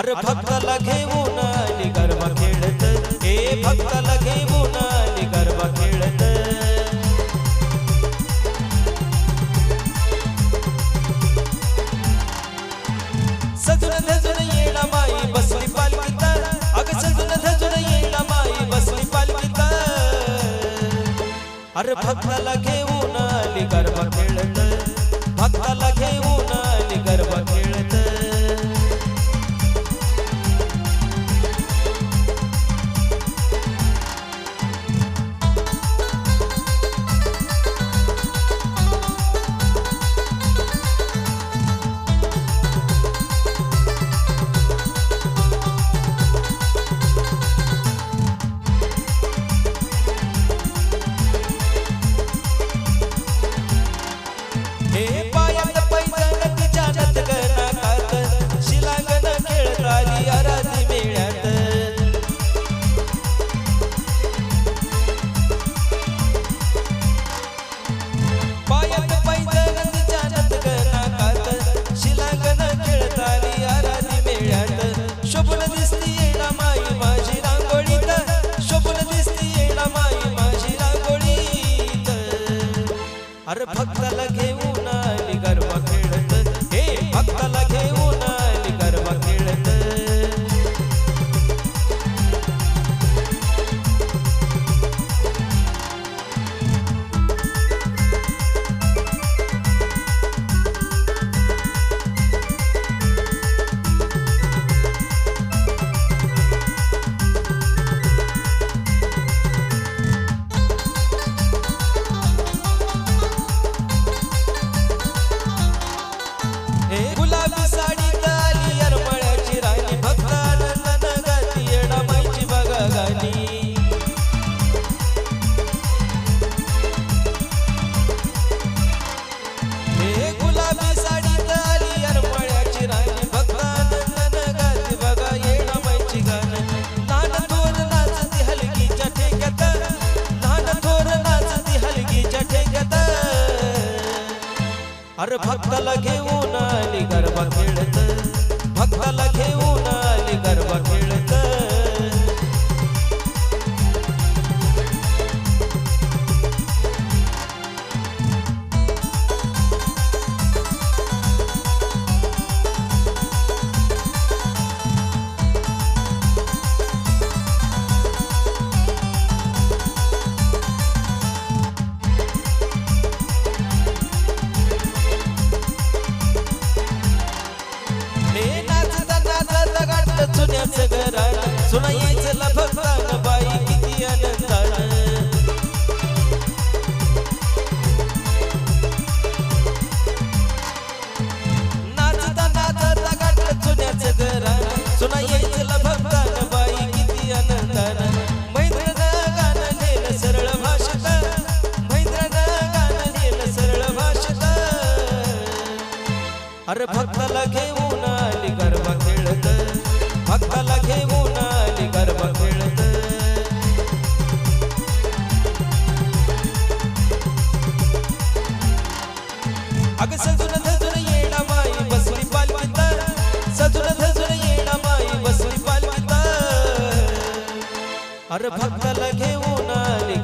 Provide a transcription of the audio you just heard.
अरे भक्ताला घेऊन आली गरबा खेळत. हे भक्ताला घेऊन आली गरबा खेळत. सजून धजून येणा माई बसली पालखीत. अग सजून धजून येणा माई बसली पालखीत. अरे भक्ताला घेऊन आली गरबा खेळत. अरे भक्ताला अरे भक्ताला घेऊन गाठलं चुन्याचं घरात सुना यायचं बाई किती आनंदान. नाचता नाचता गाठलं चुन्याचं घरात सुना यायचं बाई किती आनंदान. मैत्रीनं गाणं नेलं सरळ भाषेत मैत्रीनं गाणं नेलं सरळ अरे भक्ताला घेऊन आली अग सजून धजून येणा माई बसली पालखीत सजून धजून येणा माई बसली पालखीत अरे भक्ताला घेऊन आली